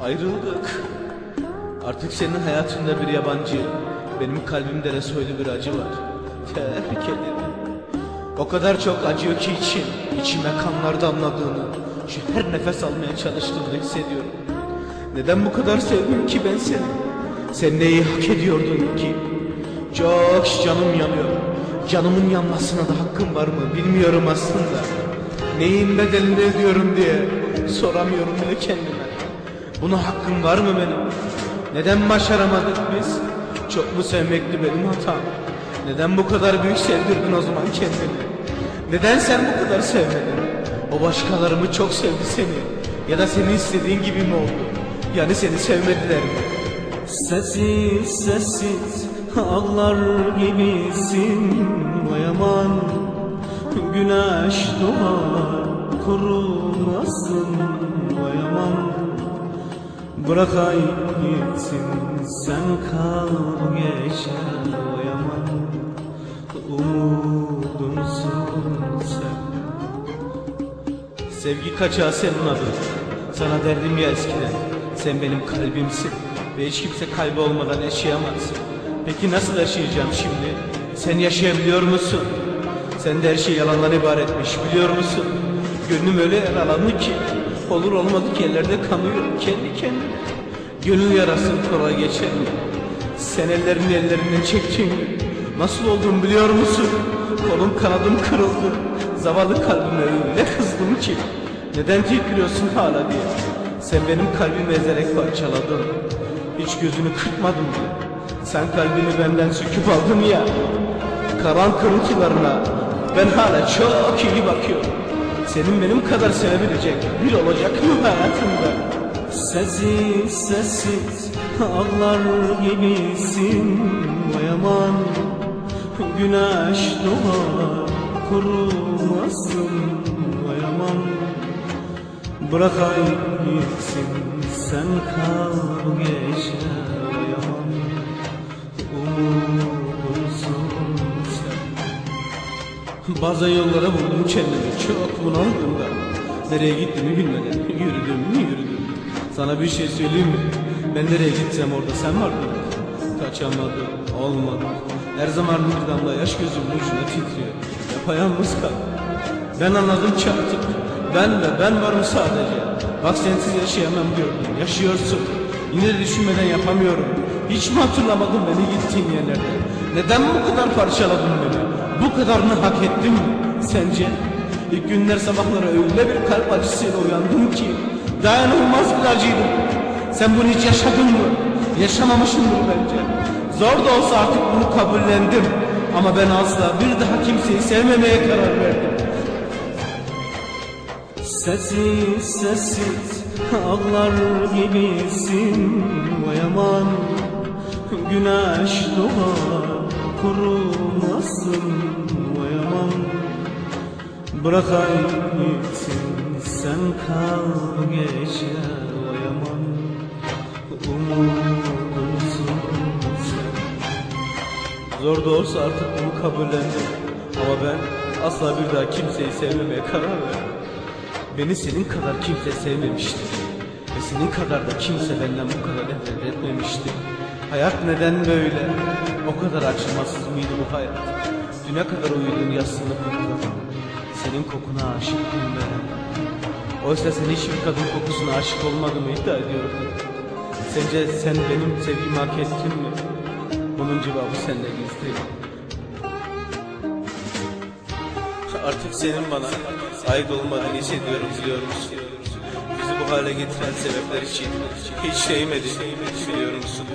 Ayrıldık. Artık senin hayatında bir yabancı, benim kalbimde de soylu bir acı var. Terk ederim. O kadar çok acıyor ki içim, içime kanlar damladığını, şu her nefes almaya çalıştığımda hissediyorum. Neden bu kadar sevdim ki ben seni? Sen neyi hak ediyordun ki? Çok canım yanıyor. Canımın yanmasına da hakkım var mı bilmiyorum aslında. Neyin bedelini ödüyorum diye soramıyorum bile kendime. Buna hakkım var mı benim? Neden başaramadık biz? Çok mu sevmekti benim hatam? Neden bu kadar büyük sevdirdin o zaman kendini? Neden sen bu kadar sevmedin? O başkaları mı çok sevdi seni? Ya da senin istediğin gibi mi oldu? Yani seni sevmediler mi? Sessiz sessiz ağlar gibisin Vay aman güneş doğar kurumazsın Vay aman bırak gitsin sen kal bu Vay aman umudumsun sen Sevgi kaçağı senin adın. Sana derdim ya eskiden. Sen benim kalbimsin. Ve hiç kimse kalbi olmadan yaşayamaz. Peki nasıl yaşayacağım şimdi? Sen yaşayabiliyor musun? Sen de her şey yalandan ibaretmiş biliyor musun? Gönlüm öyle yaralandı ki olur olmadık yerlerde kanıyorum kendi kendime. Gönül yarasın kolay geçer mi? Sen ellerini ellerinden çektin? Nasıl olduğumu biliyor musun? Kolum kanadım kırıldı. Zavallı kalbime öyle kızdım ki. Neden titriyorsun hala diye. Sen benim kalbimi ezerek parçaladın. Hiç gözünü kırpmadın bile. Sen kalbini benden söküp aldın ya. Karan kırıntılarına ben hala çok iyi bakıyorum. Senin benim kadar sevebilecek bir olacak mı hayatında? Sessiz sessiz ağlar gibisin Vay aman. Güneş doğar kurumazsın Vay aman. Bırak ay gitsin sen kal gece Vay Bazen yollara vurdum kendimi çok bunaldım da. Nereye gittiğimi bilmeden yürüdüm yürüdüm. Sana bir şey söyleyeyim mi? Ben nereye gitsem orada sen vardın. Kaçamadım olmadı. Her zaman bir damla yaş gözümün ucuna titriyor. Yapayalnız kaldım Ben anladım ki artık Ben ve ben varım sadece. Bak sensiz yaşayamam diyordum Yaşıyorsun. Yine de düşünmeden yapamıyorum. Hiç mi hatırlamadın beni gittiğin yerlerde? Neden bu kadar parçaladın beni Bu kadarını hak ettim. Sence? İlk günler sabahlara öyle bir kalp acısıyla uyandım ki Dayanılmaz bir acıydı Sen bunu hiç yaşadın mı? Yaşamamışsındır bence? Zor da olsa artık bunu kabullendim. Ama ben asla bir daha kimseyi sevmemeye karar verdim. Sessiz sessiz ağlar gibisin. Vay aman güneş doğar kurumazsın Vay aman bırak ay gitsin sen kal gece Vay aman umudumsun sen Zor da olsa artık bunu kabullendim Ama ben asla bir daha kimseyi sevmemeye karar verdim Beni senin kadar kimse sevmemişti. Ve senin kadar da kimse benden bu kadar nefret etmemişti Hayat neden böyle? O kadar acımasız mıydı bu hayat? Düne kadar uyuduğun yastığını kokladım Senin kokuna aşıktım ben Oysa sen hiçbir kadın kokusuna aşık olmadığımı iddia ediyordun Sence sen benim sevgimi hak ettin mi? Bunun cevabı sende gizli. Artık senin bana ait olmadığını hissediyorum biliyor musun? Bizi bu hale getiren sebepler için hiç değmedi biliyor musun?